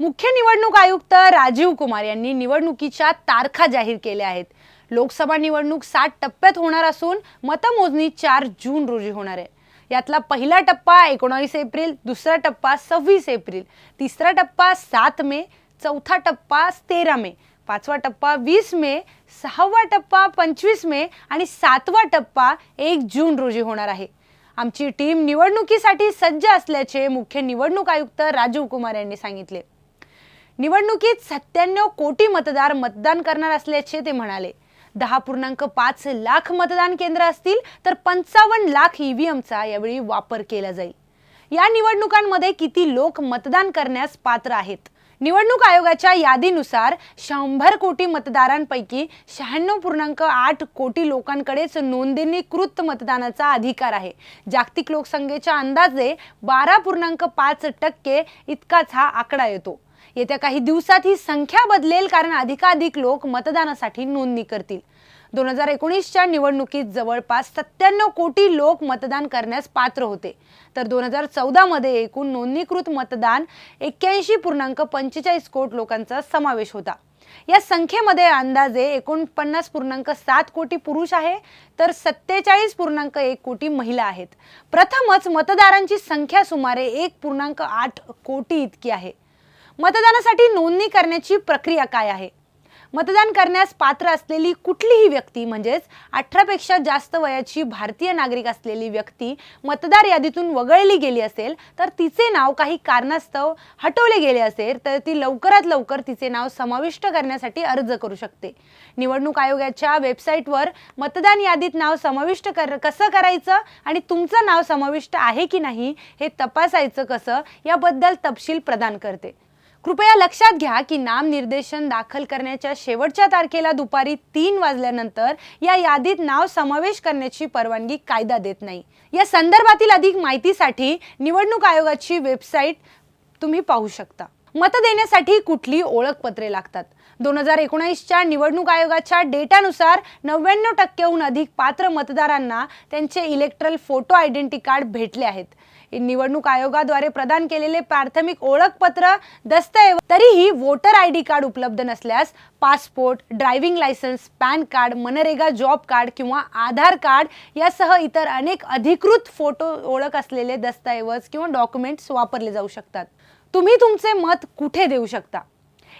मुख्य निवडणूक आयुक्त राजीव कुमार यांनी निवडणुकीच्या तारखा जाहीर केल्या आहेत. लोकसभा निवडणूक सात टप्प्यात होणार असून मतमोजणी चार जून रोजी होणार आहे. यातला पहिला टप्पा एकोणावीस एप्रिल दुसरा टप्पा सव्वीस एप्रिल तिसरा टप्पा सात मे चौथा टप्पा तेरा मे पाचवा टप्पा वीस मे सहावा टप्पा पंचवीस मे आणि सातवा टप्पा एक जून रोजी होणार आहे. आमची टीम निवडणुकीसाठी सज्ज असल्याचे मुख्य निवडणूक आयुक्त राजीव कुमार यांनी सांगितले. निवडणुकीत सत्त्याण्णव कोटी मतदार मतदान करणार असल्याचे ते म्हणाले. दहा पूर्णांक पाच लाख मतदान केंद्र असतील तर पंचावन्न लाख ईव्हीएमचा यावेळी वापर केला जाईल. या निवडणुकांमध्ये किती लोक मतदान करण्यास पात्र आहेत? निवडणूक आयोगाच्या यादीनुसार शंभर कोटी मतदारांपैकी शहाण्णव पूर्णांक आठ कोटी लोकांकडेच नोंदणीकृत मतदानाचा अधिकार आहे. जागतिक लोकसंख्येच्या अंदाजे बारा पूर्णांक पाच टक्के इतकाच हा आकडा येतो. येत्या काही दिवसात ही संख्या बदलेल कारण अधिकाधिक लोक मतदानासाठी नोंदणी करतील. दोन हजार एकोणीसच्या निवडणुकीत जवळपास सत्त्याण्णव कोटी लोक मतदान करण्यास पात्र होते. तर दोन हजार चौदामध्ये एकूण नोंदणीकृत मतदान एक्क्याऐंशी पूर्णांक पंचेचाळीस कोट लोकांचा समावेश होता. या संख्येमध्ये अंदाजे एकोणपन्नास पूर्णांक सात कोटी पुरुष आहे तर सत्तेचाळीस पूर्णांक एक कोटी महिला आहेत. प्रथमच मतदारांची संख्या सुमारे एक पूर्णांक आठ कोटी इतकी आहे. मतदानासाठी नोंदणी करण्याची प्रक्रिया काय आहे? मतदान करण्यास पात्र असलेली कुठलीही व्यक्ती म्हणजेच अठरापेक्षा जास्त वयाची भारतीय नागरिक असलेली व्यक्ती मतदार यादीतून वगळली गेली असेल तर तिचे नाव काही कारणास्तव हटवले गेले असेल तर ती लवकरात लवकर तिचे नाव समाविष्ट करण्यासाठी अर्ज करू शकते. निवडणूक आयोगाच्या वेबसाईटवर मतदान यादीत नाव समाविष्ट कर कसं करायचं आणि तुमचं नाव समाविष्ट आहे की नाही हे तपासायचं कसं याबद्दल तपशील प्रदान करते. कृपया लक्षात घ्या की नामनिर्देशन दाखल करण्याच्या शेवटच्या तारखेला दुपारी तीन वाजल्यानंतर या यादीत नाव समावेश करण्याची परवानगी कायदा देत नाही. या संदर्भातील अधिक माहितीसाठी निवडणूक आयोगाची वेबसाईट तुम्ही पाहू शकता. मत देण्यासाठी कुठली ओळखपत्रे लागतात? दोन हजार एकोणीसच्या निवडणूक आयोगाच्या डेटानुसार नव्याण्णव टक्क्याहून अधिक पात्र मतदारांना त्यांचे इलेक्ट्रल फोटो आयडेंटी कार्ड भेटले आहेत. निवडणूक आयोगाद्वारे प्रदान केलेले प्राथमिक ओळखपत्र दस्तऐवज तरीही वोटर आय डी कार्ड उपलब्ध नसल्यास passport driving licence PAN card MNREGA job card किंवा आधार कार्ड यासह इतर अनेक अधिकृत फोटो ओळख असलेले दस्तऐवज किंवा डॉक्युमेंट्स वापरले जाऊ शकतात. तुम्ही तुमचे मत कुठे देऊ शकता?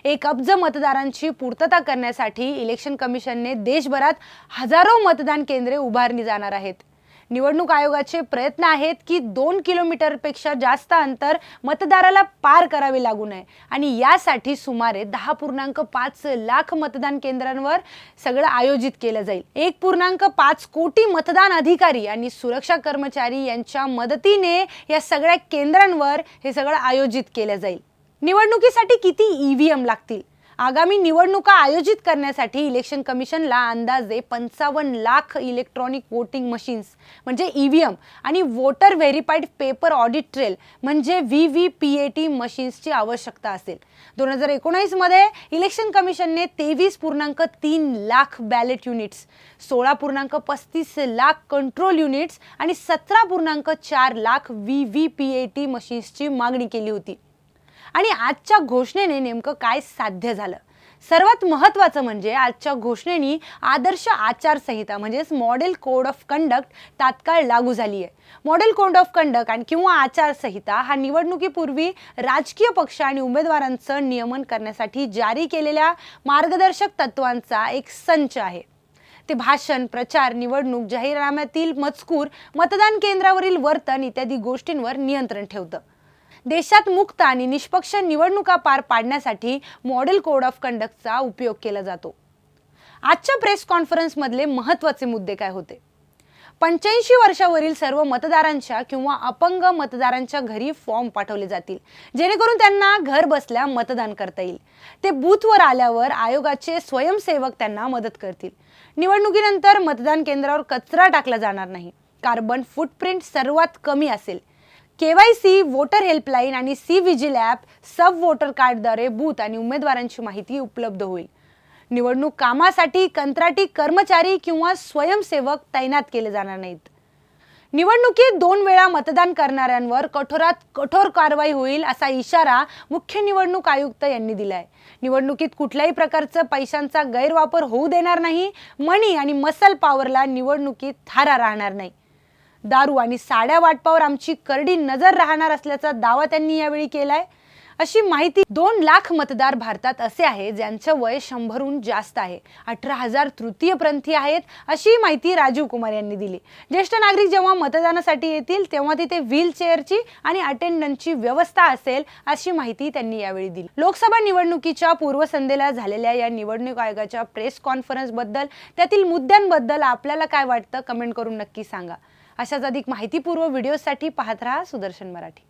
एक अब्ज मतदारांची पूर्तता करण्यासाठी इलेक्शन कमिशनने देशभरात हजारो मतदान केंद्रे उभारली जाणार आहेत. निवडणूक आयोगाचे प्रयत्न आहेत की दोन किलोमीटरपेक्षा जास्त अंतर मतदाराला पार करावे लागू नये. आणि यासाठी सुमारे दहा पूर्णांक पाच लाख मतदान केंद्रांवर सगळं आयोजित केलं जाईल. एक पूर्णांक पाच कोटी मतदान अधिकारी आणि सुरक्षा कर्मचारी यांच्या मदतीने या सगळ्या केंद्रांवर हे सगळं आयोजित केलं जाईल. निवडणुकीसाठी किती ईव्हीएम लागतील? आगामी निवडणुका आयोजित करण्यासाठी इलेक्शन कमिशनला अंदाजे पंचावन्न लाख इलेक्ट्रॉनिक वोटिंग मशीन्स म्हणजे ई व्ही एम आणि voter verified paper audit trail म्हणजे V V P A T मशीन्सची आवश्यकता असेल. दोन हजार एकोणीसमध्ये इलेक्शन कमिशनने तेवीस पूर्णांक तीन लाख बॅलेट युनिट्स सोळा पूर्णांक पस्तीस लाख कंट्रोल युनिट्स आणि सतरा पूर्णांक चार lakh V V P A T मशीन्सची मागणी केली होती. आणि आजच्या घोषणेने नेमकं काय साध्य झालं? सर्वात महत्त्वाचं म्हणजे आजच्या घोषणेने आदर्श आचारसंहिता म्हणजेच मॉडेल कोड ऑफ कंडक्ट तात्काळ लागू झाली आहे. मॉडेल कोड ऑफ कंडक्ट आणि किंवा आचारसंहिता हा निवडणुकीपूर्वी राजकीय पक्ष आणि उमेदवारांचं नियमन करण्यासाठी जारी केलेल्या मार्गदर्शक तत्वांचा एक संच आहे. ते भाषण प्रचार निवडणूक जाहीरनाम्यातील मजकूर मतदान केंद्रावरील वर्तन इत्यादी गोष्टींवर नियंत्रण ठेवतं. देशात मुक्त आणि निष्पक्ष निवडणुका पार पाडण्यासाठी मॉडेल कोड ऑफ कंडक्टचा उपयोग केला जातो. आजच्या प्रेस कॉन्फरन्समधले महत्त्वाचे मुद्दे काय होते? पंच्याऐंशी वर्षावरील सर्व मतदारांच्या किंवा अपंग मतदारांच्या घरी फॉर्म पाठवले जातील जेणेकरून त्यांना घर बसल्या मतदान करता येईल. ते बूथवर आल्यावर आयोगाचे स्वयंसेवक त्यांना मदत करतील. निवडणुकीनंतर मतदान केंद्रावर कचरा टाकला जाणार नाही. कार्बन फूटप्रिंट सर्वात कमी असेल. केवायसी वोटर हेल्पलाईन आणि सी विजिल ॲप सब वोटर कार्डद्वारे बूथ आणि उमेदवारांची माहिती उपलब्ध होईल. निवडणूक कामासाठी कंत्राटी कर्मचारी किंवा स्वयंसेवक तैनात केले जाणार नाहीत. निवडणुकीत दोन वेळा मतदान करणाऱ्यांवर कठोरात कठोर कारवाई होईल असा इशारा मुख्य निवडणूक आयुक्त यांनी दिलाय. निवडणुकीत कुठल्याही प्रकारचं पैशांचा गैरवापर होऊ देणार नाही मनी आणि मसल पॉवरला निवडणुकीत थारा राहणार नाही. दारू आणि साड्या वाटपावर आमची करडी नजर राहणार असल्याचा दावा त्यांनी यावेळी केलाय. अशी माहिती दोन लाख मतदार भारतात असे आहे ज्यांचं वय शंभरहून जास्त आहे. अठरा हजार तृतीयपंथी आहेत अशी माहिती राजीव कुमार यांनी दिली. ज्येष्ठ नागरिक जेव्हा मतदानासाठी येतील तेव्हा तिथे व्हील चेअरची आणि अटेंडन्सची व्यवस्था असेल अशी माहिती त्यांनी यावेळी दिली. लोकसभा निवडणुकीच्या पूर्वसंध्येला झालेल्या या निवडणूक आयोगाच्या प्रेस कॉन्फरन्सबद्दल त्यातील मुद्द्यांबद्दल आपल्याला काय वाटतं कमेंट करून नक्की सांगा. अशाच अधिक माहितीपूर्व व्हिडिओसाठी पाहत राहा सुदर्शन मराठी.